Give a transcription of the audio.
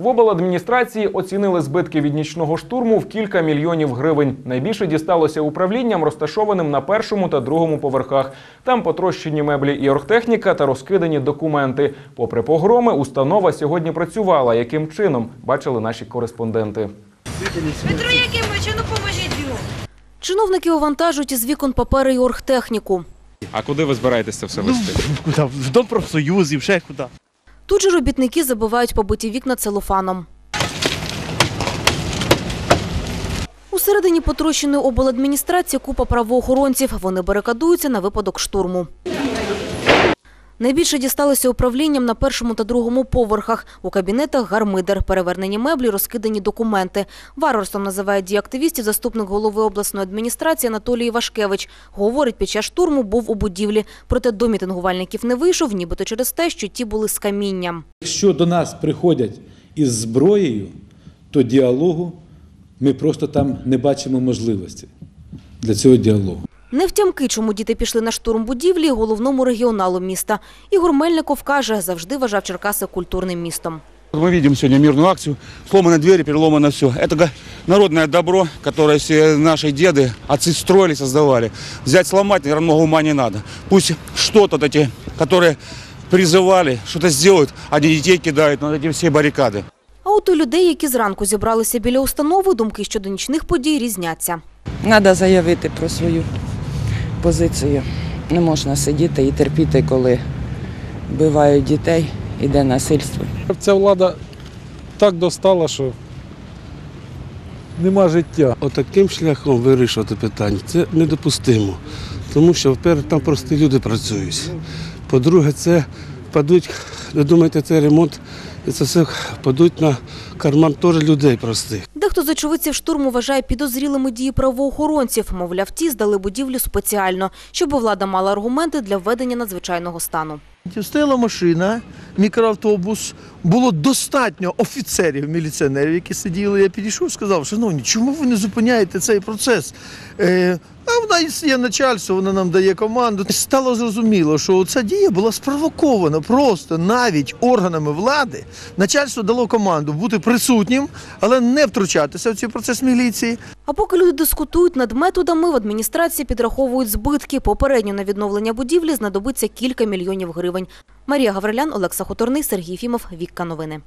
В обладміністрації оцінили збитки від нічного штурму в кілька мільйонів гривень. Найбільше дісталося управлінням, розташованим на першому та другому поверхах. Там потрощені меблі і оргтехніка та розкидані документи. Попри погроми, установа сьогодні працювала. Яким чином бачили наші кореспонденти. Петро Якимович, ну поможіть йому. Чиновники овантажують із вікон папери й оргтехніку. А куди ви збираєтеся все Ну, куди? В дом профсоюзів, ще куди. Тут же робітники забивають побиті вікна целофаном. Усередині потрощеної обладміністрації купа правоохоронців. Вони барикадуються на випадок штурму. Найбільше дісталося управлінням на першому та другому поверхах. У кабінетах гармидер, перевернені меблі, розкидані документи. Варварством називає дії активістів заступник голови обласної адміністрації Анатолій Івашкевич. Говорить, під час штурму був у будівлі. Проте до мітингувальників не вийшов, нібито через те, що ті були з камінням. Якщо до нас приходять із зброєю, то діалогу ми просто там не бачимо можливості для цього діалогу. Не втямки, чому діти пішли на штурм будівлі головному регіоналу міста. Ігор Мельников каже, завжди вважав Черкаси культурним містом. Мы видим сегодня мирную акцию. Сломаны двери, переломано все. Это га- народное добро, которое все наши деды, отцы строили, создавали. Взять, сломать, наверное, много ума не надо. Пусть что-то вот эти, которые призывали, что-то сделают, а не детей кидают на эти все баррикады. А от у людей, які зранку зібралися біля установи, думки щодо нічних подій різняться. Треба заявити про свою позицію. Не можна сидіти і терпіти, коли вбивають дітей, іде насильство. Ця влада так достала, що нема життя. Отаким шляхом вирішувати питання це недопустимо. Тому що, вперше, там прості люди працюють. По-друге, це падуть, ви думаєте, це ремонт, і це все падуть на карман теж людей простих. Дехто з очевидців штурму вважає підозрілими дії правоохоронців. Мовляв, ті здали будівлю спеціально, щоб влада мала аргументи для введення надзвичайного стану. Стояла машина, мікроавтобус. Було достатньо офіцерів, міліціонерів, які сиділи. Я підійшов, сказав, шановні, чому ви не зупиняєте цей процес? А вона є начальство, вона нам дає команду. Стало зрозуміло, що ця дія була спровокована просто навіть органами влади. Начальство дало команду бути присутнім, але не втручатися в цей процес міліції. А поки люди дискутують над методами, в адміністрації підраховують збитки. Попередньо на відновлення будівлі знадобиться кілька мільйонів гривень. Марія Гаврилян, Олекса Хуторний, Сергій Фімов, Вікка Новини.